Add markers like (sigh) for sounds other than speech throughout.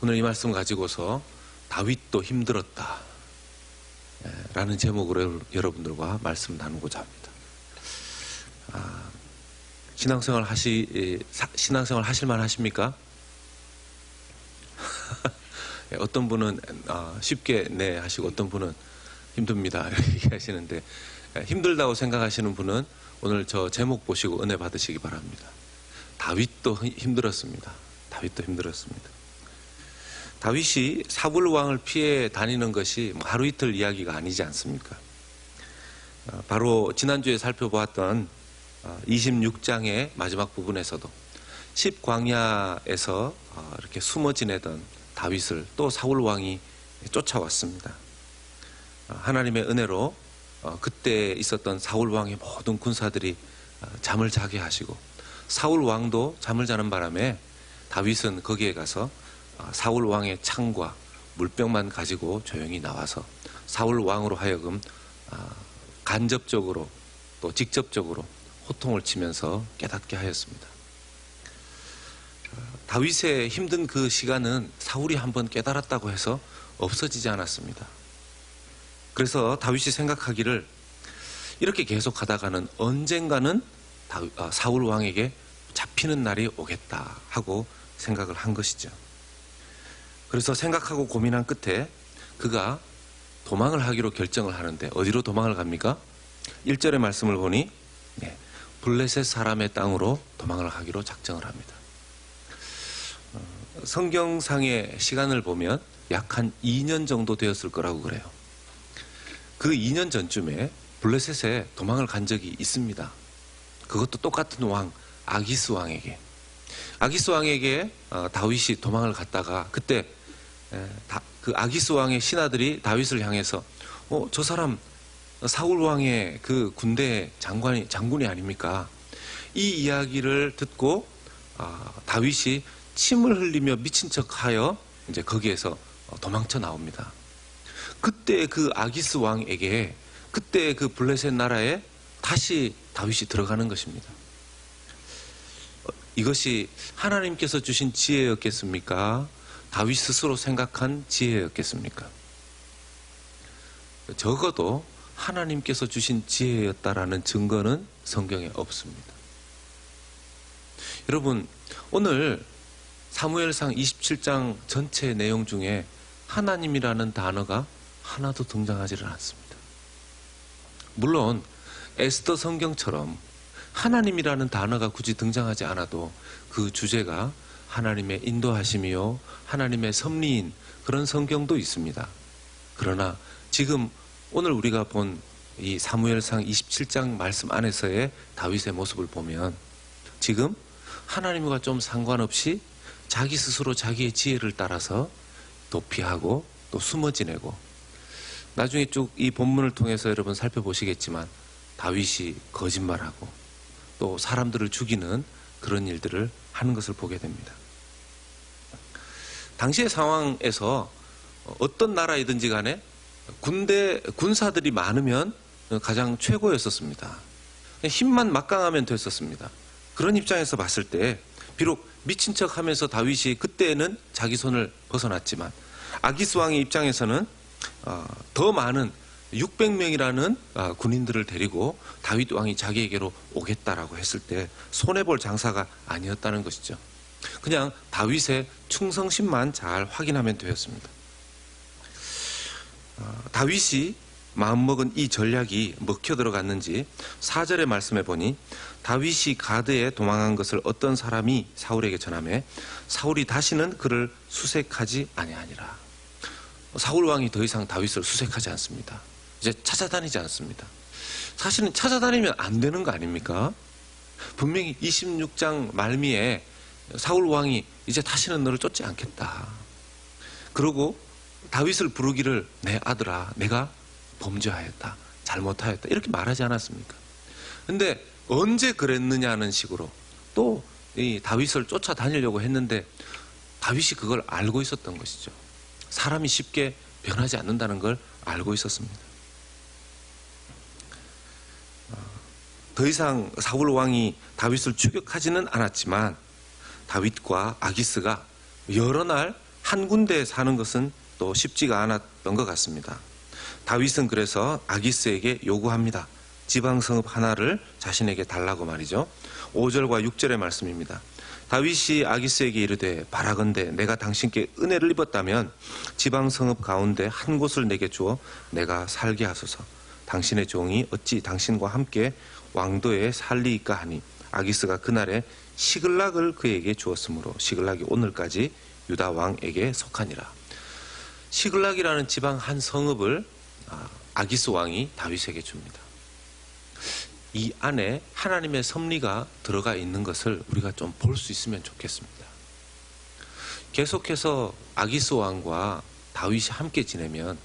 오늘 이 말씀 가지고서 다윗도 힘들었다. 예, 라는 제목으로 여러분들과 말씀 나누고자 합니다. 아, 신앙생활 하시, 신앙생활 하실만 하십니까? (laughs) 예, 어떤 분은 아, 쉽게 네 하시고 어떤 분은 힘듭니다. (laughs) 이렇게 얘기하시는데 예, 힘들다고 생각하시는 분은 오늘 저 제목 보시고 은혜 받으시기 바랍니다. 다윗도 힘- 힘들었습니다. 다윗도 힘들었습니다. 다윗이 사울 왕을 피해 다니는 것이 뭐 하루 이틀 이야기가 아니지 않습니까? 어, 바로 지난주에 살펴보았던 26장의 마지막 부분에서도 10광야에서 어, 이렇게 숨어 지내던 다윗을 또 사울 왕이 쫓아왔습니다. 어, 하나님의 은혜로 어, 그때 있었던 사울 왕의 모든 군사들이 어, 잠을 자게 하시고 사울 왕도 잠을 자는 바람에 다윗은 거기에 가서 어, 사울 왕의 창과 물병만 가지고 조용히 나와서 사울 왕으로 하여금 어, 간접적으로 또 직접적으로 호통을 치면서 깨닫게 하였습니다. 어, 다윗의 힘든 그 시간은 사울이 한번 깨달았다고 해서 없어지지 않았습니다. 그래서 다윗이 생각하기를 이렇게 계속 하다가는 언젠가는 아, 사울 왕에게 잡히는 날이 오겠다 하고 생각을 한 것이죠. 그래서 생각하고 고민한 끝에 그가 도망을 하기로 결정을 하는데 어디로 도망을 갑니까? 1절의 말씀을 보니 네, 블레셋 사람의 땅으로 도망을 하기로 작정을 합니다. 어, 성경상의 시간을 보면 약 한 2년 정도 되었을 거라고 그래요. 그 2년 전쯤에 블레셋에 도망을 간 적이 있습니다. 그것도 똑같은 왕 아기스 왕에게 아기스 왕에게 어, 다윗이 도망을 갔다가 그때 그 아기스 왕의 신하들이 다윗을 향해서 어, 저 사람 사울 왕의 그 군대 장관이 장군이 아닙니까? 이 이야기를 듣고 아, 다윗이 침을 흘리며 미친 척하여 이제 거기에서 어, 도망쳐 나옵니다. 그때 그 아기스 왕에게 그때 그 블레셋 나라에 다시 다윗이 들어가는 것입니다. 어, 이것이 하나님께서 주신 지혜였겠습니까? 다윗 스스로 생각한 지혜였겠습니까? 적어도 하나님께서 주신 지혜였다라는 증거는 성경에 없습니다. 여러분, 오늘 사무엘상 27장 전체 내용 중에 하나님이라는 단어가 하나도 등장하지를 않습니다. 물론 에스더 성경처럼 하나님이라는 단어가 굳이 등장하지 않아도 그 주제가 하나님의 인도하심이요 하나님의 섭리인 그런 성경도 있습니다. 그러나 지금 오늘 우리가 본 이 사무엘상 27장 말씀 안에서의 다윗의 모습을 보면 지금 하나님과 좀 상관없이 자기 스스로 자기의 지혜를 따라서 도피하고 또 숨어 지내고 나중에 쭉 이 본문을 통해서 여러분 살펴보시겠지만 다윗이 거짓말하고 또 사람들을 죽이는 그런 일들을 하는 것을 보게 됩니다. 당시의 상황에서 어떤 나라이든지 간에 군대 군사들이 많으면 가장 최고였었습니다. 힘만 막강하면 됐었습니다. 그런 입장에서 봤을 때 비록 미친 척하면서 다윗이 그때는 자기 손을 벗어났지만 아기스 왕의 입장에서는 어, 더 많은 600명이라는 어, 군인들을 데리고 다윗 왕이 자기에게로 오겠다라고 했을 때 손해 볼 장사가 아니었다는 것이죠. 그냥 다윗의 충성심만 잘 확인하면 되었습니다. 어, 다윗이 마음먹은 이 전략이 먹혀 들어갔는지 4절의 말씀에 보니 다윗이 가드에 도망한 것을 어떤 사람이 사울에게 전함해 사울이 다시는 그를 수색하지 아니하니라. 사울 왕이 더 이상 다윗을 수색하지 않습니다. 이제 찾아다니지 않습니다. 사실은 찾아다니면 안 되는 거 아닙니까? 분명히 26장 말미에 사울 왕이 이제 다시는 너를 쫓지 않겠다. 그러고 다윗을 부르기를 내 아들아 내가 범죄하였다. 잘못하였다. 이렇게 말하지 않았습니까? 근데 언제 그랬느냐는 식으로 또 이 다윗을 쫓아다니려고 했는데 다윗이 그걸 알고 있었던 것이죠. 사람이 쉽게 변하지 않는다는 걸 알고 있었습니다. 더 이상 사울 왕이 다윗을 추격하지는 않았지만 다윗과 아기스가 여러 날 한 군데 사는 것은 또 쉽지가 않았던 것 같습니다. 다윗은 그래서 아기스에게 요구합니다. 지방 성읍 하나를 자신에게 달라고 말이죠. 5절과 6절의 말씀입니다. 다윗이 아기스에게 이르되 바라건대 내가 당신께 은혜를 입었다면 지방 성읍 가운데 한 곳을 내게 주어 내가 살게 하소서. 당신의 종이 어찌 당신과 함께 왕도에 살리이까 하니 아기스가 그날에 시글락을 그에게 주었으므로 시글락이 오늘까지 유다 왕에게 속하니라. 시글락이라는 지방 한 성읍을 아, 아기스 왕이 다윗에게 줍니다. 이 안에 하나님의 섭리가 들어가 있는 것을 우리가 좀 볼 수 있으면 좋겠습니다. 계속해서 아기스 왕과 다윗이 함께 지내면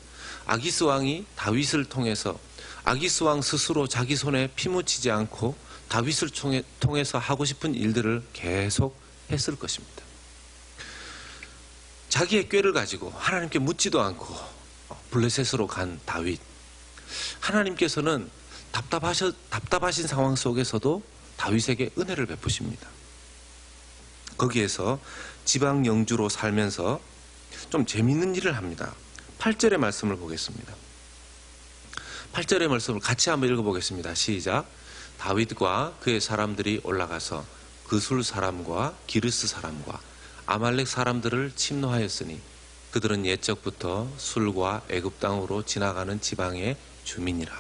아기스 왕이 다윗을 통해서 아기스 왕 스스로 자기 손에 피 묻히지 않고 다윗을 통해, 통해서 하고 싶은 일들을 계속 했을 것입니다. 자기의 꾀를 가지고 하나님께 묻지도 않고 블레셋으로 간 다윗. 하나님께서는 답답하셔, 답답하신 상황 속에서도 다윗에게 은혜를 베푸십니다. 거기에서 지방 영주로 살면서 좀 재밌는 일을 합니다. 8절의 말씀을 보겠습니다. 8절의 말씀을 같이 한번 읽어보겠습니다. 시작. 다윗과 그의 사람들이 올라가서 그술 사람과 기르스 사람과 아말렉 사람들을 침노하였으니 그들은 옛적부터 술과 애굽 땅으로 지나가는 지방의 주민이라.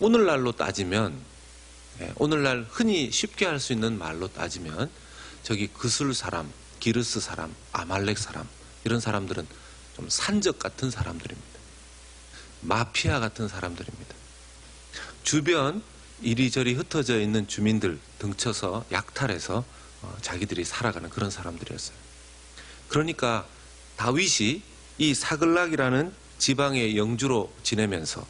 오늘날로 따지면 예, 오늘날 흔히 쉽게 할 수 있는 말로 따지면 저기 그술 사람, 기르스 사람, 아말렉 사람 이런 사람들은 좀 산적 같은 사람들입니다. 마피아 같은 사람들입니다. 주변 이리저리 흩어져 있는 주민들 등쳐서 약탈해서 어, 자기들이 살아가는 그런 사람들이었어요. 그러니까 다윗이 이 사글락이라는 지방의 영주로 지내면서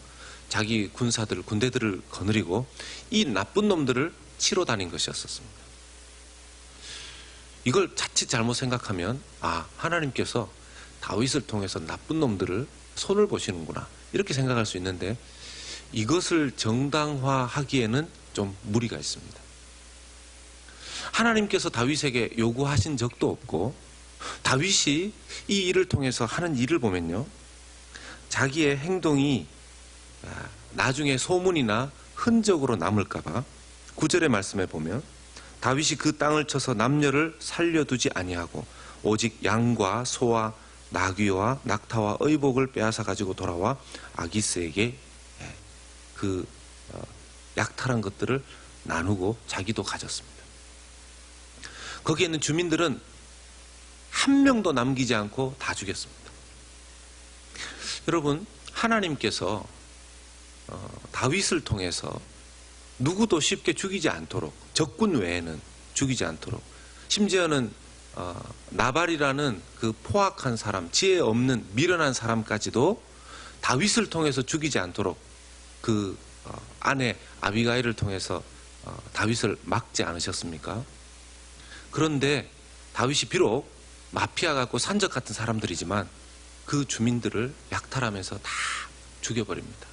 자기 군사들, 군대들을 거느리고 이 나쁜 놈들을 치러 다닌 것이었었습니다. 이걸 자칫 잘못 생각하면 아 하나님께서 다윗을 통해서 나쁜 놈들을 손을 보시는구나 이렇게 생각할 수 있는데 이것을 정당화하기에는 좀 무리가 있습니다. 하나님께서 다윗에게 요구하신 적도 없고 다윗이 이 일을 통해서 하는 일을 보면요. 자기의 행동이 아, 나중에 소문이나 흔적으로 남을까봐 구절의 말씀에 보면 다윗이 그 땅을 쳐서 남녀를 살려두지 아니하고 오직 양과 소와 나귀와 낙타와 의복을 빼앗아 가지고 돌아와 아기스에게 예, 그 어, 약탈한 것들을 나누고 자기도 가졌습니다. 거기에 있는 주민들은 한 명도 남기지 않고 다 죽였습니다. 여러분 하나님께서 어, 다윗을 통해서 누구도 쉽게 죽이지 않도록 적군 외에는 죽이지 않도록 심지어는 어, 나발이라는 그 포악한 사람, 지혜 없는 미련한 사람까지도 다윗을 통해서 죽이지 않도록 그 어, 아내 아비가일을 통해서 어, 다윗을 막지 않으셨습니까? 그런데 다윗이 비록 마피아 같고 산적 같은 사람들이지만 그 주민들을 약탈하면서 다 죽여버립니다.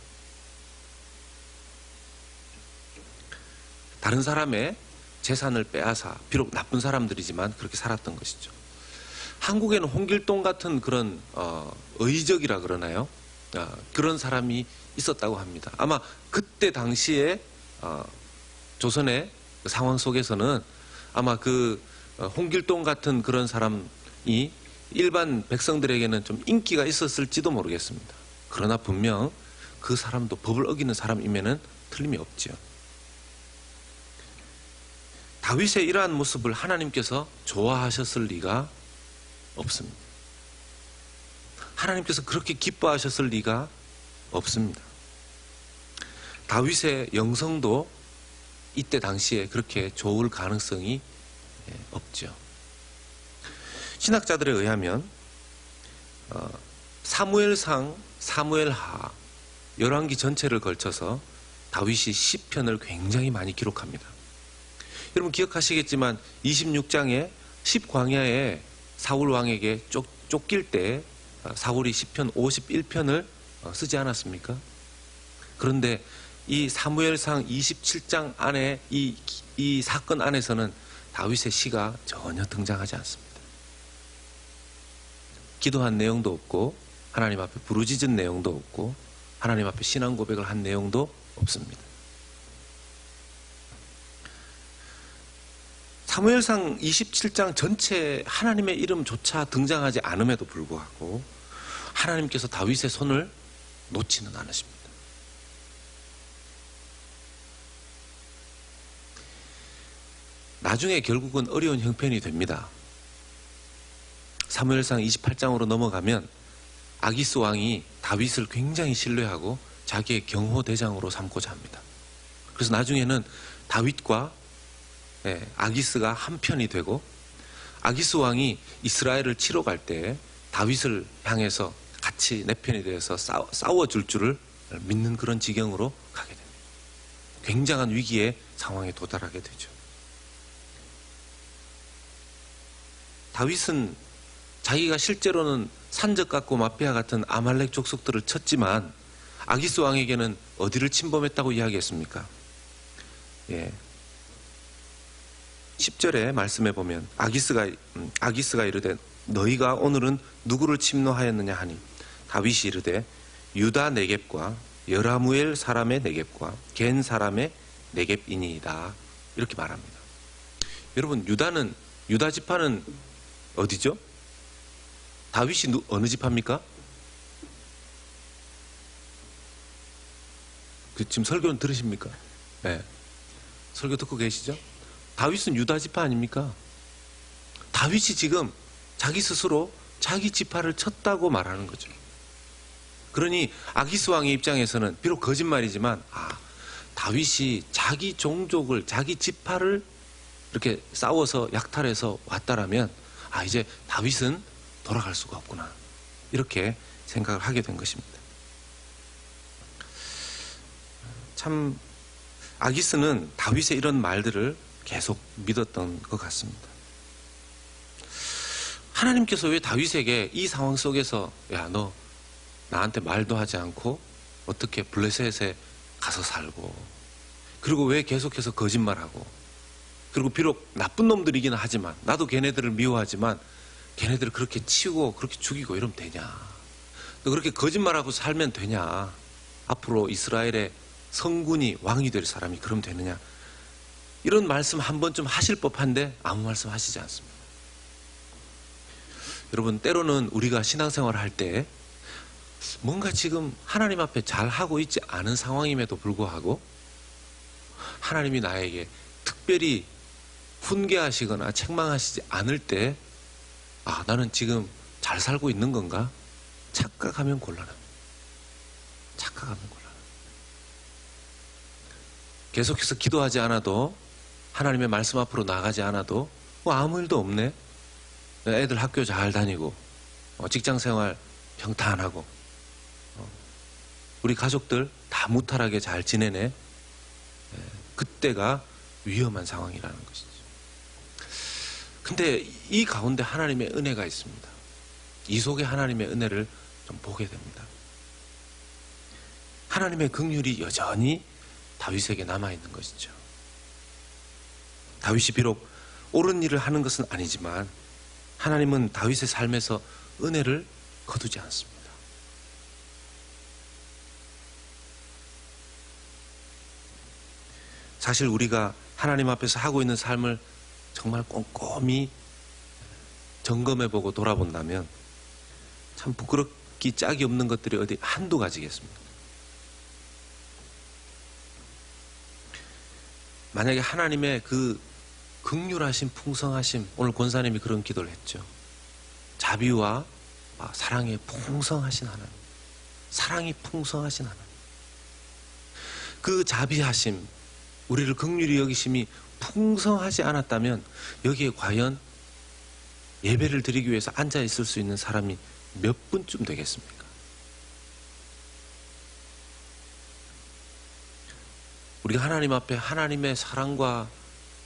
다른 사람의 재산을 빼앗아 비록 나쁜 사람들이지만 그렇게 살았던 것이죠. 한국에는 홍길동 같은 그런 어, 의적이라 그러나요? 어, 그런 사람이 있었다고 합니다. 아마 그때 당시에 어, 조선의 상황 속에서는 아마 그 어, 홍길동 같은 그런 사람이 일반 백성들에게는 좀 인기가 있었을지도 모르겠습니다. 그러나 분명 그 사람도 법을 어기는 사람이면은 틀림이 없지요. 다윗의 이러한 모습을 하나님께서 좋아하셨을 리가 없습니다. 하나님께서 그렇게 기뻐하셨을 리가 없습니다. 다윗의 영성도 이때 당시에 그렇게 좋을 가능성이 예, 없죠. 신학자들에 의하면 어, 사무엘상, 사무엘하, 열왕기 전체를 걸쳐서 다윗이 시편을 굉장히 많이 기록합니다. 여러분 기억하시겠지만 26장에 10광야에 사울 왕에게 쫓, 쫓길 때 어, 사울이 시편 51편을 어, 쓰지 않았습니까? 그런데 이 사무엘상 27장 안에 이, 이 사건 안에서는 다윗의 시가 전혀 등장하지 않습니다. 기도한 내용도 없고 하나님 앞에 부르짖은 내용도 없고 하나님 앞에 신앙 고백을 한 내용도 없습니다. 사무엘상 27장 전체 하나님의 이름조차 등장하지 않음에도 불구하고 하나님께서 다윗의 손을 놓지는 않으십니다. 나중에 결국은 어려운 형편이 됩니다. 사무엘상 28장으로 넘어가면 아기스 왕이 다윗을 굉장히 신뢰하고 자기의 경호 대장으로 삼고자 합니다. 그래서 나중에는 다윗과 예, 아기스가 한 편이 되고 아기스 왕이 이스라엘을 치러 갈 때 다윗을 향해서 같이 내 편이 되어서 싸워, 싸워 줄 줄을 믿는 그런 지경으로 가게 됩니다. 굉장한 위기의 상황에 도달하게 되죠. 다윗은 자기가 실제로는 산적 같고 마피아 같은 아말렉 족속들을 쳤지만 아기스 왕에게는 어디를 침범했다고 이야기했습니까? 예. 10절에 말씀해 보면 아기스가 음, 아기스가 이르되 너희가 오늘은 누구를 침노하였느냐 하니 다윗이 이르되 유다 네겝과 여라무엘 사람의 네겝과 겐 사람의 네겝이니이다 이렇게 말합니다. 여러분 유다는 유다 지파는 어디죠? 다윗이 누, 어느 지파입니까? 그 지금 설교는 들으십니까? 네. 설교 듣고 계시죠? 다윗은 유다 지파 아닙니까? 다윗이 지금 자기 스스로 자기 지파를 쳤다고 말하는 거죠. 그러니 아기스 왕의 입장에서는 비록 거짓말이지만 아, 다윗이 자기 종족을 자기 지파를 이렇게 싸워서 약탈해서 왔다라면 아 이제 다윗은 돌아갈 수가 없구나 이렇게 생각을 하게 된 것입니다. 참 아기스는 다윗의 이런 말들을 계속 믿었던 것 같습니다. 하나님께서 왜 다윗에게 이 상황 속에서 야 너 나한테 말도 하지 않고 어떻게 블레셋에 가서 살고 그리고 왜 계속해서 거짓말하고 그리고 비록 나쁜 놈들이기는 하지만 나도 걔네들을 미워하지만 걔네들을 그렇게 치우고 그렇게 죽이고 이러면 되냐? 너 그렇게 거짓말하고 살면 되냐? 앞으로 이스라엘의 성군이 왕이 될 사람이 그럼 되느냐 이런 말씀 한 번쯤 하실 법한데 아무 말씀 하시지 않습니다. 여러분 때로는 우리가 신앙생활 할때 뭔가 지금 하나님 앞에 잘 하고 있지 않은 상황임에도 불구하고 하나님이 나에게 특별히 훈계하시거나 책망하시지 않을 때 아, 나는 지금 잘 살고 있는 건가? 착각하면 곤란합니다. 착각하면 곤란합니다. 계속해서 기도하지 않아도 하나님의 말씀 앞으로 나가지 않아도 뭐 아무 일도 없네. 애들 학교 잘 다니고 어, 직장 생활 평탄하고 어, 우리 가족들 다 무탈하게 잘 지내네. 예, 그때가 위험한 상황이라는 것이죠. 근데 이 가운데 하나님의 은혜가 있습니다. 이 속에 하나님의 은혜를 좀 보게 됩니다. 하나님의 긍휼이 여전히 다윗에게 남아 있는 것이죠. 다윗이 비록 옳은 일을 하는 것은 아니지만 하나님은 다윗의 삶에서 은혜를 거두지 않습니다. 사실 우리가 하나님 앞에서 하고 있는 삶을 정말 꼼꼼히 점검해 보고 돌아본다면 참 부끄럽기 짝이 없는 것들이 어디 한두 가지겠습니다. 만약에 하나님의 그 극률하심, 풍성하심, 오늘 권사님이 그런 기도를 했죠. 자비와 사랑의 풍성하신 하나님. 사랑이 풍성하신 하나님. 그 자비하심, 우리를 극률히 여기심이 풍성하지 않았다면 여기에 과연 예배를 드리기 위해서 앉아 있을 수 있는 사람이 몇 분쯤 되겠습니까? 우리가 하나님 앞에 하나님의 사랑과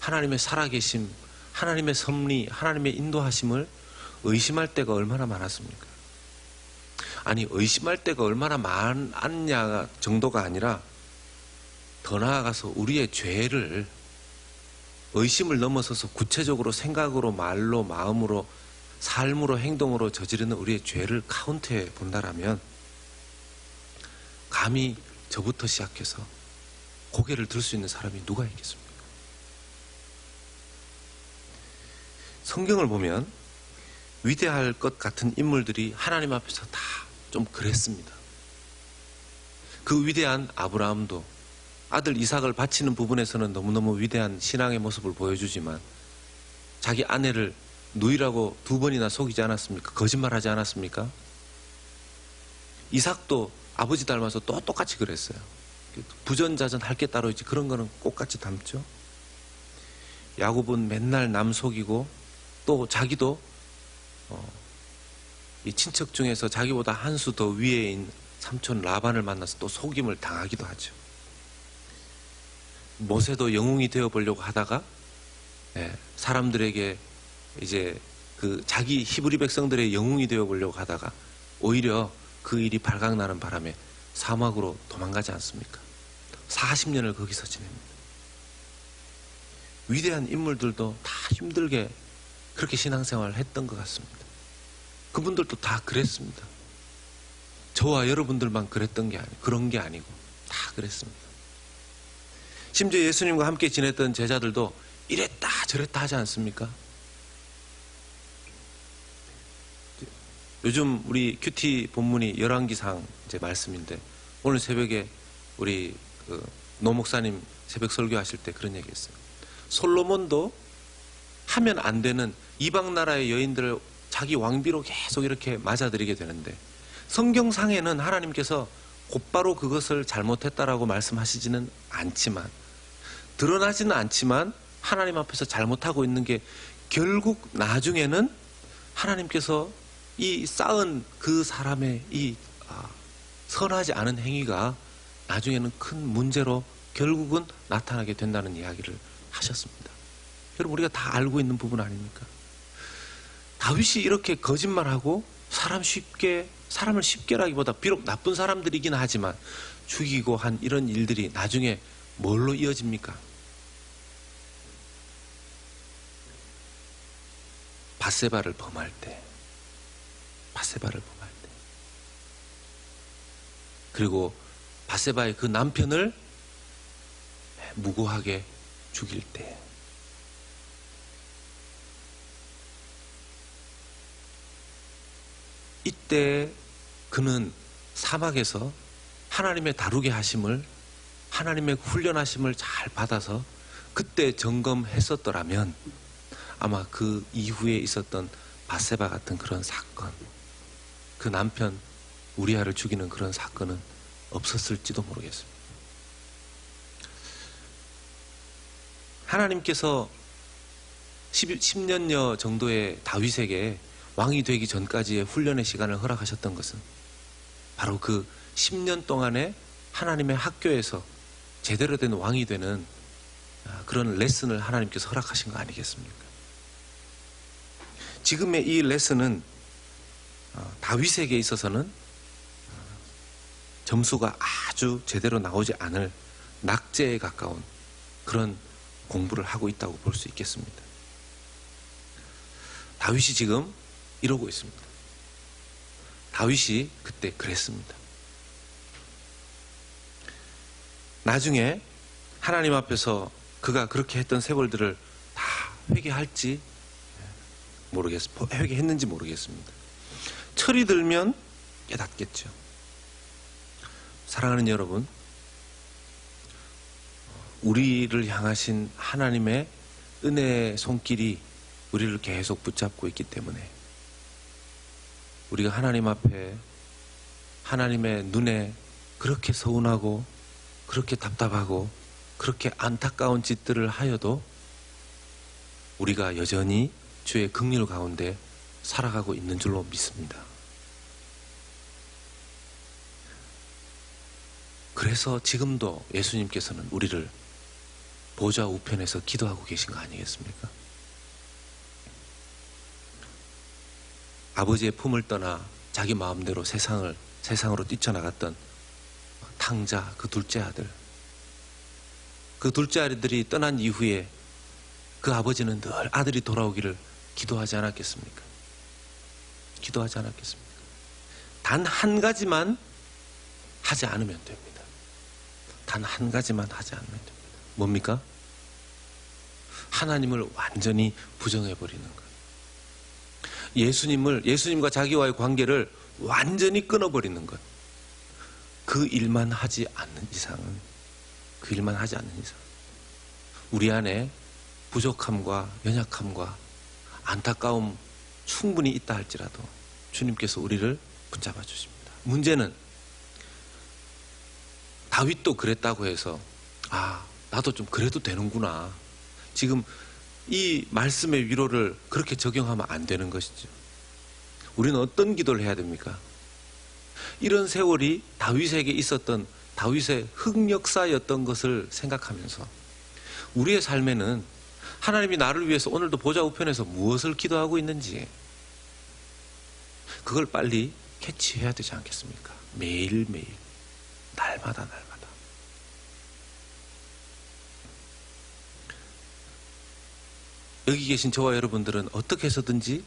하나님의 살아계심, 하나님의 섭리, 하나님의 인도하심을 의심할 때가 얼마나 많았습니까? 아니, 의심할 때가 얼마나 많았냐 정도가 아니라 더 나아가서 우리의 죄를 의심을 넘어서서 구체적으로 생각으로, 말로, 마음으로 삶으로 행동으로 저지르는 우리의 죄를 카운트해 본다라면 감히 저부터 시작해서 고개를 들 수 있는 사람이 누가 있겠습니까? 성경을 보면 위대할 것 같은 인물들이 하나님 앞에서 다 좀 그랬습니다. 그 위대한 아브라함도 아들 이삭을 바치는 부분에서는 너무너무 위대한 신앙의 모습을 보여주지만 자기 아내를 누이라고 두 번이나 속이지 않았습니까? 거짓말하지 않았습니까? 이삭도 아버지 닮아서 또 똑같이 그랬어요. 부전자전 할 게 따로 있지 그런 거는 똑같이 닮죠. 야곱은 맨날 남 속이고 또 자기도 어, 이 친척 중에서 자기보다 한 수 더 위에 있는 삼촌 라반을 만나서 또 속임을 당하기도 하죠. 모세도 영웅이 되어 보려고 하다가 예, 사람들에게 이제 그 자기 히브리 백성들의 영웅이 되어 보려고 하다가 오히려 그 일이 발각나는 바람에 사막으로 도망가지 않습니까? 40년을 거기서 지냅니다. 위대한 인물들도 다 힘들게 그렇게 신앙생활을 했던 것 같습니다. 그분들도 다 그랬습니다. 저와 여러분들만 그랬던 게 아니고 그런 게 아니고 다 그랬습니다. 심지어 예수님과 함께 지냈던 제자들도 이랬다 저랬다 하지 않습니까? 요즘 우리 큐티 본문이 열왕기상 이제 말씀인데 오늘 새벽에 우리 그 노 목사님 새벽 설교하실 때 그런 얘기했어요. 솔로몬도 하면 안 되는 이방 나라의 여인들을 자기 왕비로 계속 이렇게 맞아들이게 되는데 성경상에는 하나님께서 곧바로 그것을 잘못했다라고 말씀하시지는 않지만 드러나지는 않지만 하나님 앞에서 잘못하고 있는 게 결국 나중에는 하나님께서 이 쌓은 그 사람의 이 아, 선하지 않은 행위가 나중에는 큰 문제로 결국은 나타나게 된다는 이야기를 하셨습니다. 여러분 우리가 다 알고 있는 부분 아닙니까? 다윗이 이렇게 거짓말하고 사람 쉽게 사람을 쉽게라기보다 비록 나쁜 사람들이긴 하지만 죽이고 한 이런 일들이 나중에 뭘로 이어집니까? 바세바를 범할 때, 바세바를 범할 때, 그리고 바세바의 그 남편을 무고하게 죽일 때, 이때 그는 사막에서 하나님의 다루게 하심을 하나님의 훈련하심을 잘 받아서 그때 점검했었더라면 아마 그 이후에 있었던 바세바 같은 그런 사건, 그 남편 우리아를 죽이는 그런 사건은 없었을지도 모르겠습니다. 하나님께서 10, 10년여 정도의 다윗에게 왕이 되기 전까지의 훈련의 시간을 허락하셨던 것은 바로 그 10년 동안의 하나님의 학교에서 제대로 된 왕이 되는 그런 레슨을 하나님께서 허락하신 거 아니겠습니까? 지금의 이 레슨은 어, 다윗에게 있어서는 어, 점수가 아주 제대로 나오지 않을 낙제에 가까운 그런 공부를 하고 있다고 볼 수 있겠습니다. 다윗이 지금 이러고 있습니다. 다윗이 그때 그랬습니다. 나중에 하나님 앞에서 그가 그렇게 했던 세월들을 다 회개할지 모르겠, 회개했는지 모르겠습니다. 철이 들면 깨닫겠죠. 사랑하는 여러분, 우리를 향하신 하나님의 은혜의 손길이 우리를 계속 붙잡고 있기 때문에 우리가 하나님 앞에 하나님의 눈에 그렇게 서운하고 그렇게 답답하고 그렇게 안타까운 짓들을 하여도 우리가 여전히 주의 긍휼 가운데 살아가고 있는 줄로 믿습니다. 그래서 지금도 예수님께서는 우리를 보좌 우편에서 기도하고 계신 거 아니겠습니까? 아버지의 품을 떠나 자기 마음대로 세상을 세상으로 뛰쳐나갔던 탕자 그 둘째 아들 그 둘째 아들들이 떠난 이후에 그 아버지는 늘 아들이 돌아오기를 기도하지 않았겠습니까? 기도하지 않았겠습니까? 단 한 가지만 하지 않으면 됩니다. 단 한 가지만 하지 않으면 됩니다. 뭡니까? 하나님을 완전히 부정해 버리는 것. 예수님을 예수님과 자기와의 관계를 완전히 끊어 버리는 것. 그 일만 하지 않는 이상은 그 일만 하지 않는 이상 우리 안에 부족함과 연약함과 안타까움 충분히 있다 할지라도 주님께서 우리를 붙잡아 주십니다. 문제는 다윗도 그랬다고 해서 아 나도 좀 그래도 되는구나. 지금 이 말씀의 위로를 그렇게 적용하면 안 되는 것이죠. 우리는 어떤 기도를 해야 됩니까? 이런 세월이 다윗에게 있었던 다윗의 흑역사였던 것을 생각하면서 우리의 삶에는 하나님이 나를 위해서 오늘도 보좌 우편에서 무엇을 기도하고 있는지 그걸 빨리 캐치해야 되지 않겠습니까? 매일매일 날마다 날마다 여기 계신 저와 여러분들은 어떻게 해서든지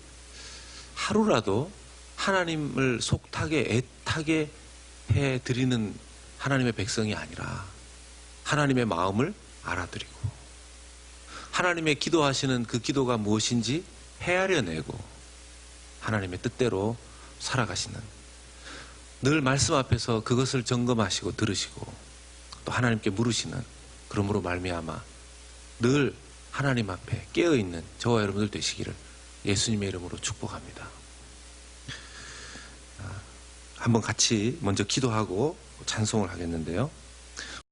하루라도 하나님을 속타게 애타게 해 드리는 하나님의 백성이 아니라 하나님의 마음을 알아드리고 하나님의 기도하시는 그 기도가 무엇인지 헤아려내고 하나님의 뜻대로 살아가시는 늘 말씀 앞에서 그것을 점검하시고 들으시고 또 하나님께 물으시는 그러므로 말미암아 늘 하나님 앞에 깨어 있는 저와 여러분들 되시기를 예수님의 이름으로 축복합니다. 아, 한번 같이 먼저 기도하고 찬송을 하겠는데요.